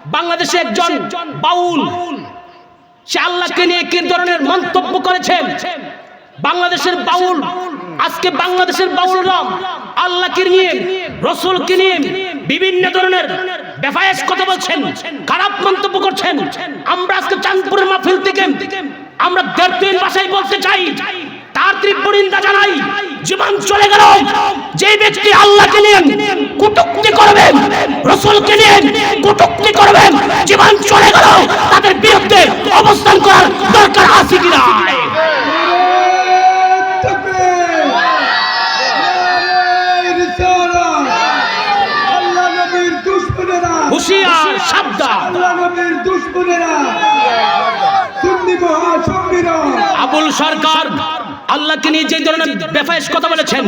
বাংলাদেশে একজন বাউল। সে আল্লাহকে নিয়ে কি ধরনের মন্তব্য করেছেন? বাংলাদেশের বাউল। আজকে বাংলাদেশের বাউলরা আল্লাহকে নিয়ে রসুলকে নিয়ে বিভিন্ন ধরনের বেফায়েস কথা বলছেন খারাপ মন্তব্য করছেন। আমরা আজকে চাঁদপুরের মাহফিল থেকে আমরা দেড় দিন ভাষায় বলতে চাই। তার তীব্র নিন্দা জানাই। জীবন চলে গেল। যে ব্যক্তি আল্লাহকে নিয়ে কুটুক্তি করবেন রসুলকে নিয়ে কুটুক্তি করবেন জীবন চলে গেল। তাদের বিরুদ্ধে অবস্থান করার দরকার আছে কিনা হুশিয়ার সাবধান। আবুল সরকার আল্লাহকে নিয়ে যে ধরনের বেফায়েস কথা বলেছেন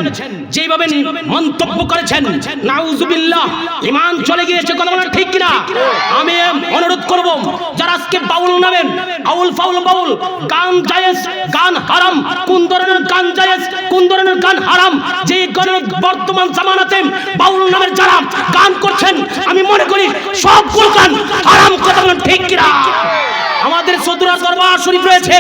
যেভাবে মন্তব্য করেছেন, নাউজুবিল্লাহ ইমান চলে গিয়েছে কথা বলা ঠিক কিনা? আমি অনুরোধ করব, যারা আজকে বাউল নামেন আউল ফাউল বাউল, গান জায়েজ, গান হারাম, কোন ধরনের গান জায়েজ, কোন ধরনের গান হারাম, যে গানের বর্তমান জামানাতে বাউল নামের যারা গান করছেন, আমি মনে করি সবগুলো গান হারাম কথা বলেন ঠিক কিনা? আমাদের সতুরার দরবার শরীফ রয়েছে,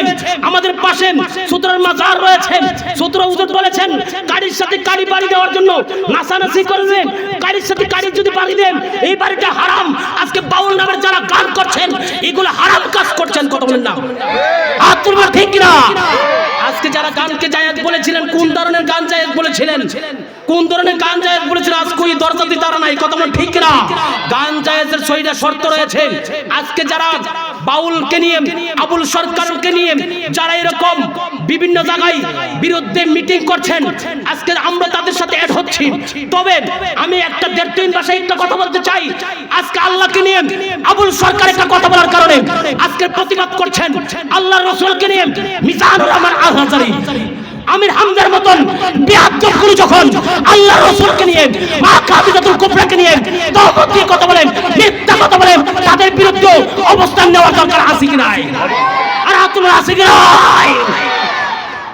আমাদের পাশে সতুরার মাজার রয়েছে। সতুরা উজুর বলেছেন, গাড়ির সাথে গাড়ি বাড়ি দেওয়ার জন্য নাসানাসি করবেন গাড়ির সাথে গাড়ি যদি বাড়ি দেন, এই বাড়িটা হারাম। আজকে বাউল নামের যারা গান করছেন, এগুলো হারাম কাজ করছেন কত বলেন না। তোমার ঠিক কিনা? আজকে যারা গানকে জায়েজ বলেছিলেন, কোন ধরনের গান জায়েজ বলেছিলেন? কোন ধরনের গান জায়েজ বলেছিলেন আজ কই দরজাতে তারা নাই? কথা ঠিক না গান জায়েজের সহিটা শর্ত রয়েছে। আজকে যারা বাউলকে নিয়ে, আবুল সরকারকে নিয়ে, যারা এরকম বিভিন্ন জায়গায় বিরুদ্ধে মিটিং করছেন, আজকে আমরা তাদের সাথে অ্যাড হচ্ছি। তবে আমি একটা দেড় তিন ভাষায় একটা কথা বলতে চাই। আজকে আল্লাহকে নিয়ে, আবুল সরকার একটা কথা বলার কারণে আজকে প্রতিবাদ করছেন আল্লাহ রসুলকে নিয়ে মিজানুর রহমান আল হাজারি আমির হামদার মতন যখন, আল্লাহ রসুলকে নিয়ে, মা কাবিজাতুল কুবরাকে নিয়ে তহমত দিয়ে কথা বলেন, মিথ্যা কথা বলেন, তাদের বিরুদ্ধে অবস্থান নেওয়ার দরকার আছে কি নাই? আর তোমার আছে কি নাই?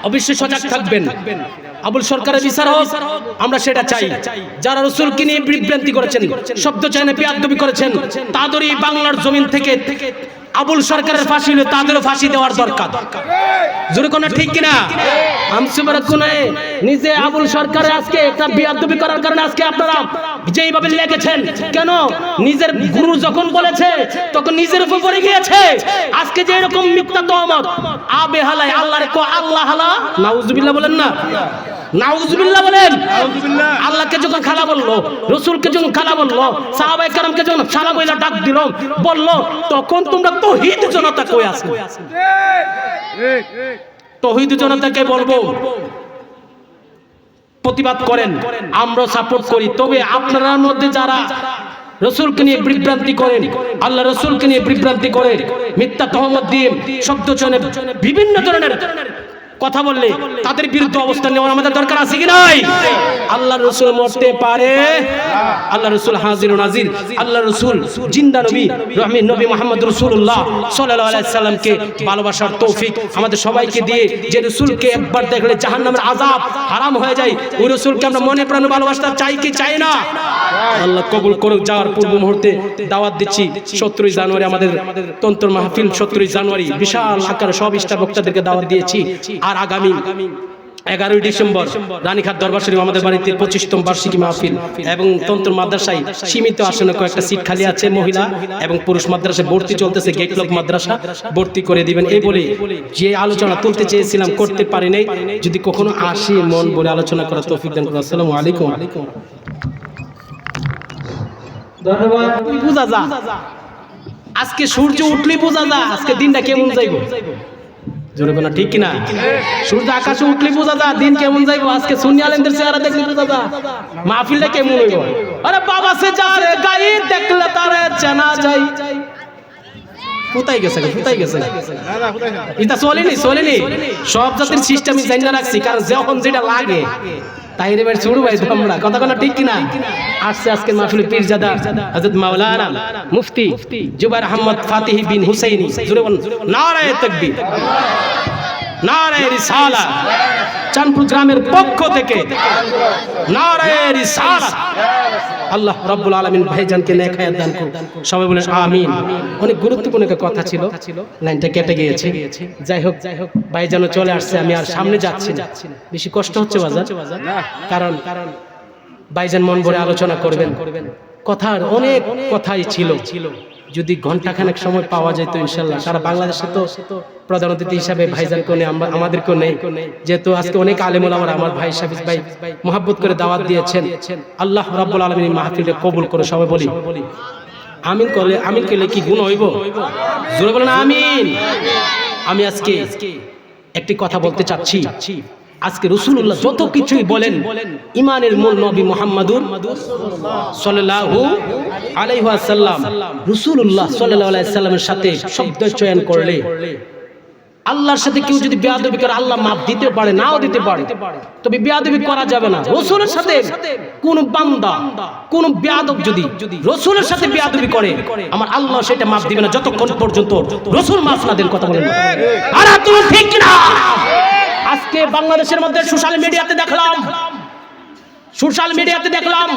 অবশ্যই সজাগ থাকবেন। আবুল সরকারের বিচার হোক, আমরা সেটা চাই। যারা রসুলকে নিয়ে বিভ্রান্তি করেছেন, শব্দ চাইনে পিয়াদবি করেছেন, তাদেরই বাংলার জমিন থেকে আবুল সরকারের ফাঁসি হলে তাদেরও ফাঁসি দেওয়ার দরকার। জোরে কোনো, ঠিক কিনা? আমসুবার নিজে আবুল সরকারের আজকে একটা বিয়াদবি করার কারণে আজকে আপনারা যেইভাবে লেগেছেন কেন? নিজের গুরু যখন বলেছে তখন নিজের উপর পড়ে গিয়েছে। আজকে যে এরকম মিথ্যা তহমত আবে হালাই আল্লাহর কো আল্লাহ হালা। নাউজুবিল্লাহ বলেন না। নাউজুবিল্লাহ বলেন। আল্লাহকে যখন খালা বলল রসুলকে যখন খালা বলল সাহাবাই কারামকে যখন সালা বইলা ডাক দিল বলল তখন তোমরা তহিদ জনতা কই আছো? তহিদ জনতাকে বলব প্রতিবাদ করেন আমরা সাপোর্ট করি। তবে আপনার মধ্যে যারা রসুলকে নিয়ে বিভ্রান্তি করেন, আল্লাহ রসুলকে নিয়ে বিভ্রান্তি করে, মিথ্যা তহমত দিয়ে শব্দ বিভিন্ন ধরনের কথা বললে তাদের বিরুদ্ধে অবস্থান নেওয়ার আমাদের দরকার আছে কি নাই? আল্লাহ রসুল মরতে পারে। আল্লাহ রসুল হাজির ও নাজির। আল্লাহ রসুল জিন্দা নবী রহমিন নবী। মোহাম্মদ রসুল্লাহ সাল্লাহ সাল্লামকে ভালোবাসার তৌফিক আমাদের সবাইকে দিয়ে যে রসুলকে একবার দেখলে জাহান নামের আজাব হারাম হয়ে যায়। ওই রসুলকে আমরা মনে প্রাণে ভালোবাসতে চাই কি চাই না? আল্লাহ কবুল করুক যাওয়ার পূর্ব মুহূর্তে দাওয়াত দিচ্ছি সতেরোই জানুয়ারি আমাদের তন্ত্র মাহফিল সতেরোই জানুয়ারি। বিশাল আকারে সব ইষ্টা বক্তাদেরকে দাওয়াত দিয়েছি। আর আগামী এগারোই ডিসেম্বর রানীঘাট দরবার শরীফ আমাদের বাড়িতে পঁচিশতম বার্ষিকী মাহফিল এবং তন্ত্র মাদ্রাসায় সীমিত আসনে কয়েকটা সিট খালি আছে মহিলা এবং পুরুষ মাদ্রাসায় ভর্তি চলতেছে গেটলক মাদ্রাসা। ভর্তি করে দিবেন এই বলে যে আলোচনা তুলতে চেয়েছিলাম করতে পারি নাই। যদি কখনো আসি মন বলে আলোচনা করা তৌফিক দান করুন আসসালামু আলাইকুম। আলাইকুম ধন্যবাদ বোঝা যা? আজকে সূর্য উঠলে বোঝা যা আজকে দিনটা কেমন যাইব? জোরে বলা, ঠিক কিনা? সূর্য আকাশে উঠলে বোঝা যা দিন কেমন যাইব? আজকে সুন্নি আলেমদের চেহারা দেখলে বোঝা যা মাহফিলটা কেমন হইব? আরে বাবা, সে যা রে গাই দেখলে তারে চেনা চলেনি সব জাতির সিস্টেমই জানিয়ে রাখছি, কারণ যখন যেটা লাগে তাই রে ভাই শুরু ভাই তোমরা। কথা কোনো? ঠিক কিনা? আসছে আজকে মাহফিল পীরজাদা হযরত মাওলানা মুফতি জুবাইর আহমদ ফাতিহ বিন হুসাইনি। জুরে বলুন। নারায়ে তাকবীর। নারায় রিসালা। চাঁদপুর গ্রামের পক্ষ থেকে নারায় রিসালা। আল্লাহ রাব্বুল আলামিন ভাইজানকে নেক হায়াত দান করুন সবাই বলেন আমিন। অনেক গুরুত্বপূর্ণ একটা কথা ছিল। লাইনটা কেটে গিয়েছে। যাই হোক যাই হোক, ভাইজানও চলে আসছে। আমি আর সামনে যাচ্ছি না। বেশি কষ্ট হচ্ছে বাজার কারণ কারণ ভাইজান মন ভরে আলোচনা করবেন। কথার অনেক কথাই ছিল ছিল। যদি ঘন্টাখানেক সময় পাওয়া যায় তো ইনশাল্লাহ। সারা বাংলাদেশে তো প্রধান অতিথি হিসাবে ভাইজান আমরা আমাদেরকেও নেই যেহেতু আজকে অনেক আলেমুল আমার আমার ভাই সাবিজ ভাই মোহাব্বত করে দাওয়াত দিয়েছেন। আল্লাহ রাব্বুল আলামিন মাহফিলকে কবুল করে সবাই বলি। আমিন করলে আমিন করলে কি গুণ হইব? জোরে বলেন, আমিন। আমি আজকে একটি কথা বলতে চাচ্ছি। আজকে রসুল্লাহ যত কিছুই বলেন ইমানের মূল নবী মোহাম্মদুর রসুল্লাহ সাল্লামের সাথে শব্দ চয়ন করলে আল্লাহর সাথে কেউ যদি বেয়াদবি করে আল্লাহ মাফ দিতে পারে নাও দিতে পারে। তবে বেয়াদবি করা যাবে না। রসুলের সাথে কোন বান্দা কোন বেয়াদব যদি রসুলের সাথে বেয়াদবি করে আমার আল্লাহ সেটা মাফ দিবে না যতক্ষণ পর্যন্ত রসুল মাফ না দেন কথা বলেন আর তুমি ঠিক না আজকে বাংলাদেশের মধ্যে সোশ্যাল মিডিয়াতে দেখলাম। সোশ্যাল মিডিয়াতে দেখলাম।